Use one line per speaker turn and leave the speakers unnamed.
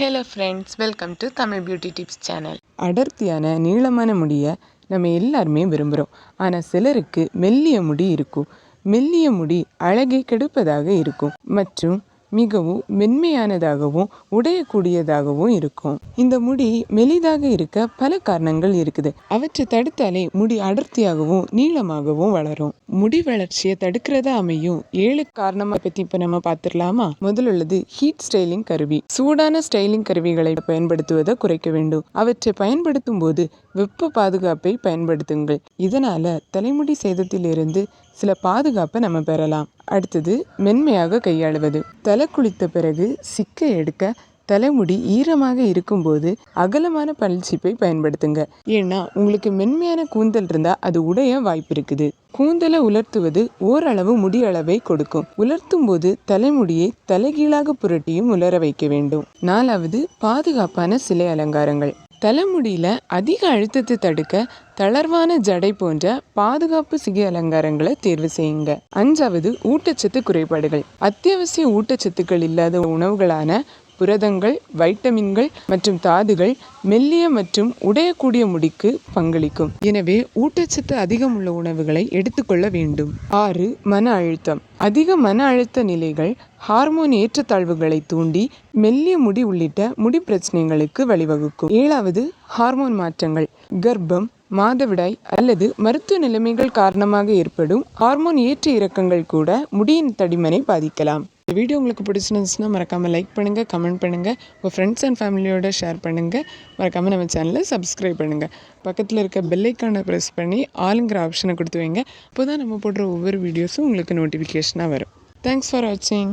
Hello friends welcome to Tamil beauty tips channel
அடர்த்தியான நீளமான முடியை நம்ம எல்லாருமே விரும்புகிறோம் ஆனால் சிலருக்கு மெல்லிய முடி இருக்கும். மெல்லிய முடி அழகை கெடுப்பதாக இருக்கும். மற்றும் மிகவும் மென்மையானதாகவும் உடையக்கூடியதாகவும் இருக்கும். இந்த முடி மெலிதாக இருக்க பல காரணங்கள் இருக்குது. அவற்றை தடுத்தாலே முடி அடர்த்தியாகவும் நீளமாகவும் வளரும். முடி வளர்ச்சியை தடுக்கிறதா அமையும். ஏழு காரணமா பத்தி இப்ப நம்ம பார்த்துடலாமா? முதல் உள்ளது ஹீட் ஸ்டைலிங் கருவி. சூடான ஸ்டைலிங் கருவிகளை பயன்படுத்துவதை குறைக்க வேண்டும். அவற்றை பயன்படுத்தும் போது வெப்ப பாதுகாப்பை பயன்படுத்துங்கள். இதனால தலைமுடி சேதத்திலிருந்து சில பாதுகாப்பை நம்ம பெறலாம். அடுத்தது மென்மையாக கையாளுவது. தலை குளித்த பிறகு சிக்கை எடுக்க தலைமுடி ஈரமாக இருக்கும்போது அகலமான பல்சிப்பை பயன்படுத்துங்க. ஏன்னா உங்களுக்கு மென்மையான கூந்தல் இருந்தால் அது உடைய வாய்ப்பு இருக்குது. கூந்தலை உலர்த்துவது ஓரளவு முடி அளவை கொடுக்கும். உலர்த்தும் போது தலைமுடியை தலைகீழாக புரட்டியும் உலர வைக்க வேண்டும். நாலாவது பாதுகாப்பான சிலை அலங்காரங்கள். தலைமுடியில அதிக அழுத்தத்தை தடுக்க தளர்வான ஜடை போன்ற பாதுகாப்பு சிகை அலங்காரங்களை தேர்வு செய்யுங்க. அஞ்சாவது ஊட்டச்சத்து குறைபாடுகள். அத்தியாவசிய ஊட்டச்சத்துக்கள் இல்லாத உணவுகளான புரதங்கள் வைட்டமின்கள் மற்றும் தாதுகள் மெல்லிய மற்றும் உடையக்கூடிய முடிக்கு பங்களிக்கும். எனவே ஊட்டச்சத்து அதிகம் உள்ள உணவுகளை எடுத்துக்கொள்ள வேண்டும். ஆறு மன அழுத்தம். அதிக மன அழுத்த நிலைகள் ஹார்மோன் ஏற்றத்தாழ்வுகளை தூண்டி மெல்லிய முடி உள்ளிட்ட முடி பிரச்சனைகளுக்கு வழிவகுக்கும். ஏழாவது ஹார்மோன் மாற்றங்கள். கர்ப்பம் மாதவிடாய் அல்லது மருத்துவ நிலைமைகள் காரணமாக ஏற்படும் ஹார்மோன் ஏற்ற இறக்கங்கள் கூட முடியின் தடிமனை பாதிக்கலாம். இந்த வீடியோ உங்களுக்கு பிடிச்சிருந்துச்சுன்னா மறக்காமல் லைக் பண்ணுங்கள் கமெண்ட் பண்ணுங்கள் உங்கள் ஃப்ரெண்ட்ஸ் அண்ட் ஃபேமிலியோட ஷேர் பண்ணுங்கள் மறக்காமல் நம்ம சேனலை சப்ஸ்கிரைப் பண்ணுங்கள் பக்கத்தில் இருக்க பெல்லைக்கானை ப்ரெஸ் பண்ணி ஆளுங்கிற ஆப்ஷனை கொடுத்து வைங்க. அப்போ தான் நம்ம போடுற ஒவ்வொரு வீடியோஸும் உங்களுக்கு நோட்டிஃபிகேஷனாக வரும். தேங்க்ஸ் ஃபார் வாட்சிங்